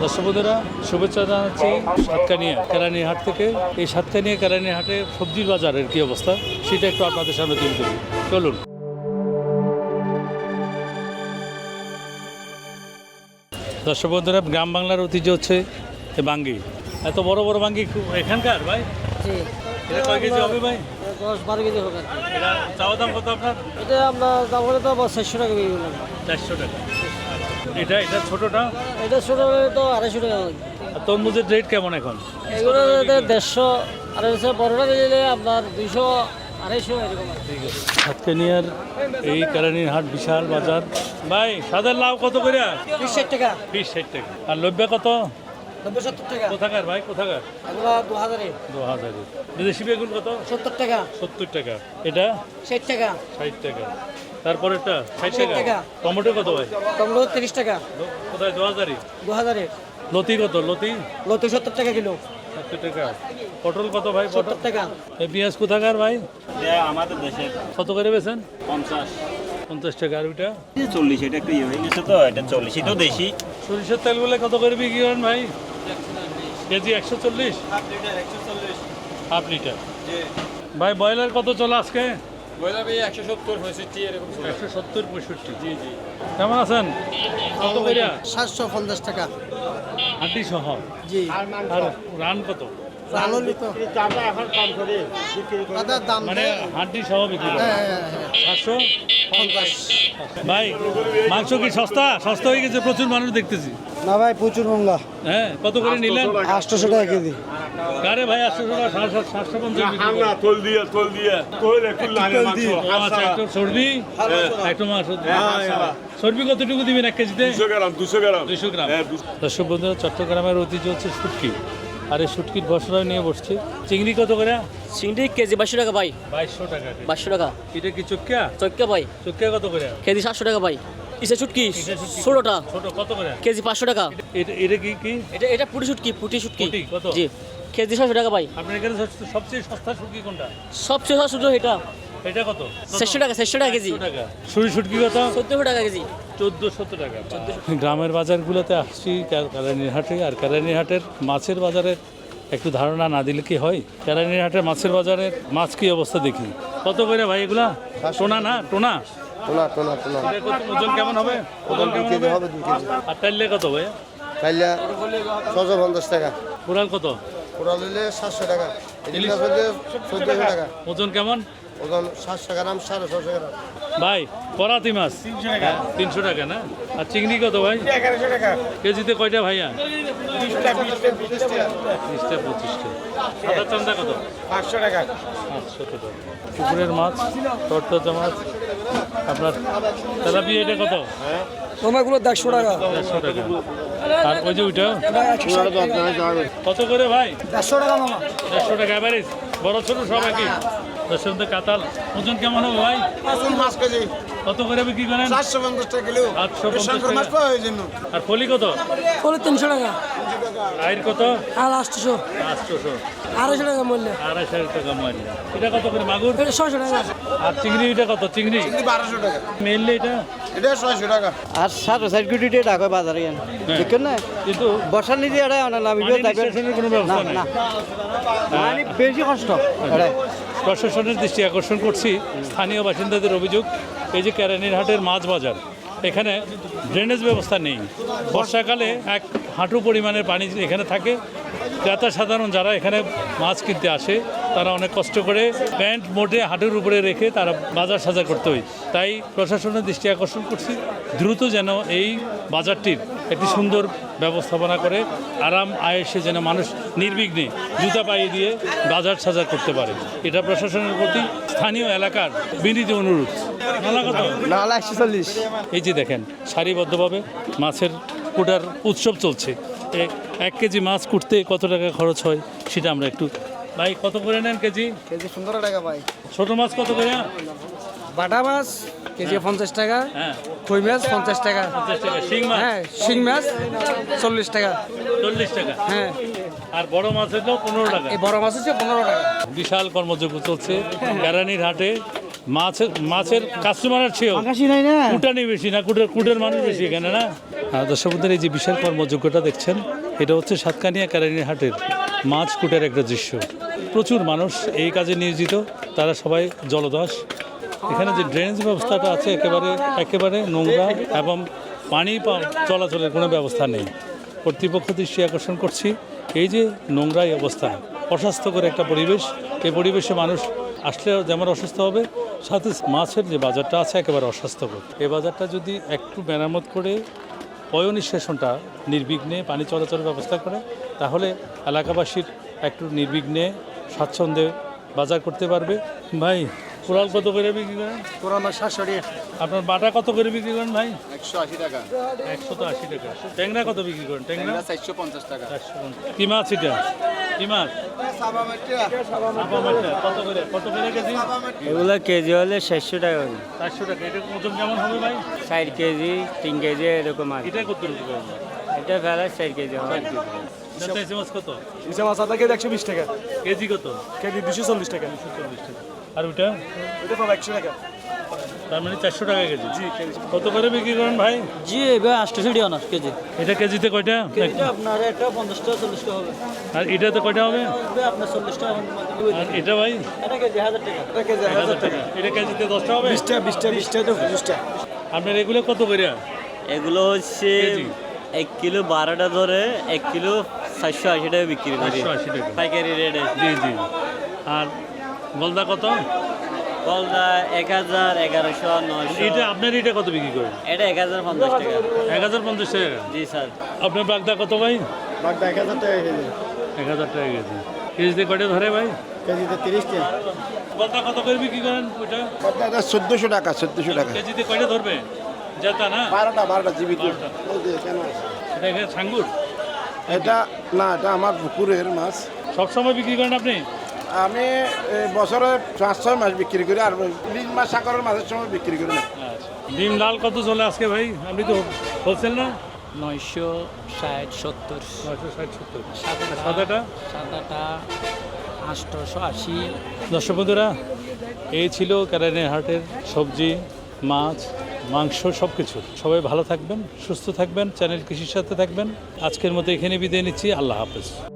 দর্শক বন্ধুরা শুভেচ্ছা জানাচ্ছি সাতকানিয়া কেরানি হাট থেকে। এই সাতকানিয়া কেরানি হাটে সবজির বাজারের কি অবস্থা সেটা একটু আপনাদের সামনে তুলে ধরি। চলুন। দর্শক বন্ধুরা গ্রাম বাংলার ঐতিহ্য হচ্ছে এ বাঙ্গি। এত বড় বড় বাঙ্গি এখানকার ভাই? জি। এটা কয় কেজি হবে ভাই? দশ বারো কেজি হবে। এটা চাওয়া দাম কত আপনার? এটা আমরা দাম করে তো চারশো টাকা চারশো টাকা। এটা এটা ছোটোটা? এটা ছোটো তো আড়াইশো টাকা আর তরমুজের রেট কেমন এখন? এগুলো দেড়শো আড়াইশো বড়টা দিলে আপনার দুইশো আড়াইশো এরকম। এই কেরানির হাট বিশাল বাজার। ভাই সাদার লাউ কত করে? বিশ ষাট টাকা। বিশ ষাট টাকা। আর লব্যা কত? নব্বই সত্তর টাকা। কোথাকার ভাই কোথাকার? এগুলো দু হাজারে দু হাজারে বিদেশি বেগুন কত? সত্তর টাকা। সত্তর টাকা। এটা? ষাট টাকা। ষাট টাকা। তারপরেরটা ষাট টাকা। টমেটো কত ভাই? টমেটো তিরিশ টাকা। কোথায়? দু হাজারই দু হাজারে লতি কত? লতি? লতি সত্তর টাকা কিলো। সত্তর টাকা। পটল কত ভাই? পটল? সত্তর টাকা। এই পেঁয়াজ কোথাকার ভাই? আমাদের দেশের কত করে বেছেন পঞ্চাশ। পঞ্চাশ টাকা। আর ওইটা? চল্লিশ এটা একটু ইয়ে হয়ে গেছে তো এটা চল্লিশ এটাও দেশি। সরিষার তেলগুলো কত করে বিক্রি করেন ভাই? কেজি একশো চল্লিশ? হাফ লিটার ভাই ব্রয়লার কত চলে আজকে? একশো সত্তর পঁয়ষট্টি। জি জি। কেমন আছেন? কত করে? সাতশো পঞ্চাশ টাকা। হাড্ডি সহ? জি। আর রান কত? মানে পঞ্চাশ। ভাই মাংস কি সস্তা? সস্তা হয়ে গেছে প্রচুর মানুষ দেখতেছি। না ভাই প্রচুর মঙ্গা হ্যাঁ কত করে নিলেন? আটশোশো টাকা কেজি। কারে ভাই আটশো টাকা সাতশো পঞ্চাশ তোল দিয়ে তোল দিয়ে। ও আচ্ছা একটু একটু মাছ সর্বি কতটুকু দিবেন এক কেজিতে? দুশো গ্রাম দুশো গ্রাম। দুশো গ্রাম। হ্যাঁ, দর্শক বন্ধুরা চট্টগ্রামের ঐতিহ্য হচ্ছে শুটকি। আর এই শুটকির বসরা নিয়ে বসছে। চিংড়ি কত করে? চিংড়ি কেজি বাইশশো টাকা ভাই। বাইশশো টাকা কেজি। বাইশশো টাকা। এটা কি চক্কা চক্কা ভাই। চক্কা কত করে? কেজি সাতশো টাকা ভাই। ইসে শুটকি। ষোলোটা। ছোট কত করে? কেজি পাঁচশো টাকা। এটা এটা কি কি? এটা এটা পুটি শুটকি পুটি শুটকি। কত? জি। কেজি ছশো টাকা ভাই। আপনার এখানে সবচেয়ে সস্তা শুটকি কোনটা? সবচেয়ে সস্তা এটা। এটা কত? চারশো টাকা চারশো টাকা কেজি। টাকা। শুড়ি শুটকি কত? চোদ্দশো টাকা কেজি। চোদ্দোশো টাকা। গ্রামের বাজারগুলোতে আসছি কেরানির হাটে আর কেরানির হাটের মাছের বাজারের একটু ধারণা না দিলে কি হয়? কেরানির হাটের মাছের বাজারের মাছ কি অবস্থা দেখি। কত করে ভাই এগুলা? টোনা না টোনা? টোনা টোনা টোনা ওজন কেমন হবে? ওজন কেমন হবে? হবে দুই কেজি। আর টাইলে কত ভাই? কাইলা ছশো পঞ্চাশ টাকা। কোরাল কত? পুরা নিলে সাতশো টাকা। চোদ্দশো টাকা। ওজন কেমন? ওজন সাতশো গ্রাম সাড়ে ছশো গ্রাম। ভাই করাতি মাছ। তিনশো টাকা। না? আর চিংড়ি কত ভাই? কেজিতে কয়টা ভাইয়া? বিশটা পঁচিশটা সাদা চান্দা কত? পাঁচশো টাকা। পাঁচশো টাকা। পুকুরের মাছ তরতাজা মাছ। আপনার তেলাপিয়া এটা কত? তোমাগুলো দেড়শো টাকা। দেড়শো টাকা। আর ওই যে ওইটা? কত করে ভাই? দেড়শো টাকা মামা। দেড়শো টাকা অ্যাভারেজ বড় ছোট সব একই? দেড়শো মধ্যে কাতাল। ওজন কেমন হবে ভাই? কেজি। কত করে বিক্রি করেন? চারশো পঞ্চাশ টাকা কিলো। আটশো পঞ্চাশ টাকা। ওই জন্য। আর ফলি কত? ফলি তিনশো টাকা। আয়ের কত? আর আটশোশো আটশোশো আড়াইশো টাকা মূল্য। আড়াইশো টাকা মারি এটা কত করে মাগুর? এটা ছয়শো টাকা। আর চিংড়ি এটা কত? চিংড়ি? বারোশো টাকা। মেনলি এটা? এটা ছয়শো টাকা। আর সাড়ে চার কোটি টাকা কয় বাজারে না? কিন্তু বর্ষার নিচে এটা কোনো ব্যবস্থা না নেই। না। মানে বেশি কষ্ট। প্রশাসনের দৃষ্টি আকর্ষণ করছি। স্থানীয় বাসিন্দাদের অভিযোগ এই যে কেরানির হাটের মাছ বাজার এখানে ড্রেনেজ ব্যবস্থা নেই। বর্ষাকালে এক হাঁটু পরিমাণের পানি এখানে থাকে। ক্রেতা সাধারণ যারা এখানে মাছ কিনতে আসে তারা অনেক কষ্ট করে প্যান্ট মোটে হাঁটুর উপরে রেখে তারা বাজার সাজা করতে হয়। তাই প্রশাসনের দৃষ্টি আকর্ষণ করছি দ্রুত যেন এই বাজারটির একটি সুন্দর ব্যবস্থাপনা করে আরাম আয়েসে যেন মানুষ নির্বিঘ্নে জুতা পাইয়ে দিয়ে বাজার সাজার করতে পারে। এটা প্রশাসনের প্রতি স্থানীয় এলাকার বিনীত অনুরোধ। নালা একশো চল্লিশ। এই যে দেখেন সারিবদ্ধভাবে মাছের কুটার উৎসব চলছে। এক কেজি মাছ কুটতে কত টাকা খরচ হয় সেটা আমরা একটু ভাই কত করে নেন কেজি? কেজি পনেরো টাকা ভাই। ছোট মাছ কত করে? বাটা মাছ কেজি পঞ্চাশ টাকা। হ্যাঁ। কই মাছ পঞ্চাশ টাকা। পঞ্চাশ টাকা। শিং মাছ? হ্যাঁ শিং মাছ চল্লিশ টাকা। চল্লিশ টাকা। হ্যাঁ। আর বড় মাছ হলো পনেরো টাকা। এই বড় মাছ হচ্ছে পনেরো টাকা। বিশাল কর্মযোগ্য চলছে কেরানির হাটে। মাছের মাছের কাস্টমারের চেয়েও আকাশি নাই না? কুটানি বেশি না? কুটের কুটের মানুষ বেশি এখানে না? দর্শক বন্ধুরা, এই যে বিশাল কর্মযোগ্যটা দেখছেন এটা হচ্ছে সাতকানিয়া কেরানি হাটের মাছ কুটের একটা দৃশ্য। প্রচুর মানুষ এই কাজে নিয়োজিত, তারা সবাই জলদাস। এখানে যে ড্রেনেজ ব্যবস্থাটা আছে, একেবারে একেবারে নোংরা এবং পানি চলাচলের কোনো ব্যবস্থা নেই। কর্তৃপক্ষ দৃষ্টি আকর্ষণ করছি, এই যে নোংরা অবস্থা, অস্বাস্থ্যকর একটা পরিবেশ, এই পরিবেশে মানুষ আসলেও যেমন অসুস্থ হবে, সাথে মাছের যে বাজারটা আছে একেবারে অস্বাস্থ্যকর। এই বাজারটা যদি একটু মেরামত করে পয়নিষ্কাশনটা নির্বিঘ্নে পানি চলাচলের ব্যবস্থা করে, তাহলে এলাকাবাসীর একটু নির্বিঘ্নে স্বাচ্ছন্দ্যে বাজার করতে পারবে। ভাই কোরাল কত করে বিক্রি করেন? পুরানো সাতশো আপনার বাটা কত করে বিক্রি করেন ভাই? একশো আশি টাকা। একশো তো আশি টাকা। ট্যাংরা কত বিক্রি করেন? ট্যাংরা? চারশো পঞ্চাশ টাকা। চারশো পঞ্চাশ। কি মাছ এটা? কি মাছ? কত করে? কত করে কেজি? এগুলো কেজি হলে চারশো টাকা করে। চারশো টাকা। এটা ওজন কেমন হবে ভাই? চার কেজি তিন কেজি এরকম আর এটা কত এটা ফেলা চার কেজি হবে। কত ইসে মাছ আধা কেজি একশো বিশ টাকা। কেজি কত? কেজি দুশো চল্লিশ টাকা। চল্লিশ টাকা। আর ওটা পাবো একশো টাকা। তার মানে চারশো টাকা কেজি। কত করে বিক্রি করেন ভাই? জি আটশো কেজি। এটা কেজিতে কয়টা? আপনার এটা পঞ্চাশ টাকা চল্লিশ টাকা হবে। আর এটাতে কয়টা হবে? আপনার চল্লিশ টাকা আর এটা ভাই? এটা কেজি হাজার টাকা। এটা কেজি হাজার টাকা। এটা কেজিতে দশটা হবে? বিশটা বিশটা বিশটা তো বিশটা। আপনার এগুলো কত করে? এগুলো হচ্ছে এক কিলো বারোটা ধরে এক কিলো চারশো আশি টাকা বিক্রি করি। আশি টাকা। পাইকারি রেটে জি জি। আর গলদা কত? কলদা এক হাজার এগারোশো নয়শো। এটা আপনার এটা কত বিক্রি করেন? এটা এক হাজার পঞ্চাশ টাকা। এক হাজার পঞ্চাশ টাকা? জি স্যার। আপনার বাগদা কত ভাই? বাগদা এক হাজার টাকা কেজি। এক হাজার টাকা কেজি। কেজিতে কয়টা ধরে ভাই? কেজিতে তিরিশ টাকা গলদা কত করে বিক্রি করেন ওইটা? এটা চোদ্দোশো টাকা চোদ্দোশো টাকা। কেজিতে কয়টা ধরবে? জেতা না? বারোটা বারোটা জীবিত বারোটা। এটা এখানে ছাঙ্গুর এটা না এটা আমার পুকুরের মাছ। সবসময় বিক্রি করেন আপনি? আমি বছরে পাঁচ ছয় মাস বিক্রি করি আর ইলিশ মাছ সাগরের মাছের সময় বিক্রি করি। না আচ্ছা। ডিম লাল কত চলে আজকে ভাই? আপনি তো হোলসেল না? নয়শো ষাট সত্তর। নয়শো ষাট সত্তর। সাদাটা? সাদাটা আটশোশো আশি। দর্শক বন্ধুরা এই ছিল ক্যারানের হাটের সবজি মাছ। মাংস সব কিছু সবাই ভালো থাকবেন, সুস্থ থাকবেন, চ্যানেল কৃষির সাথে থাকবেন। আজকের মতো এখানে বিদায় নিচ্ছি। আল্লাহ হাফেজ।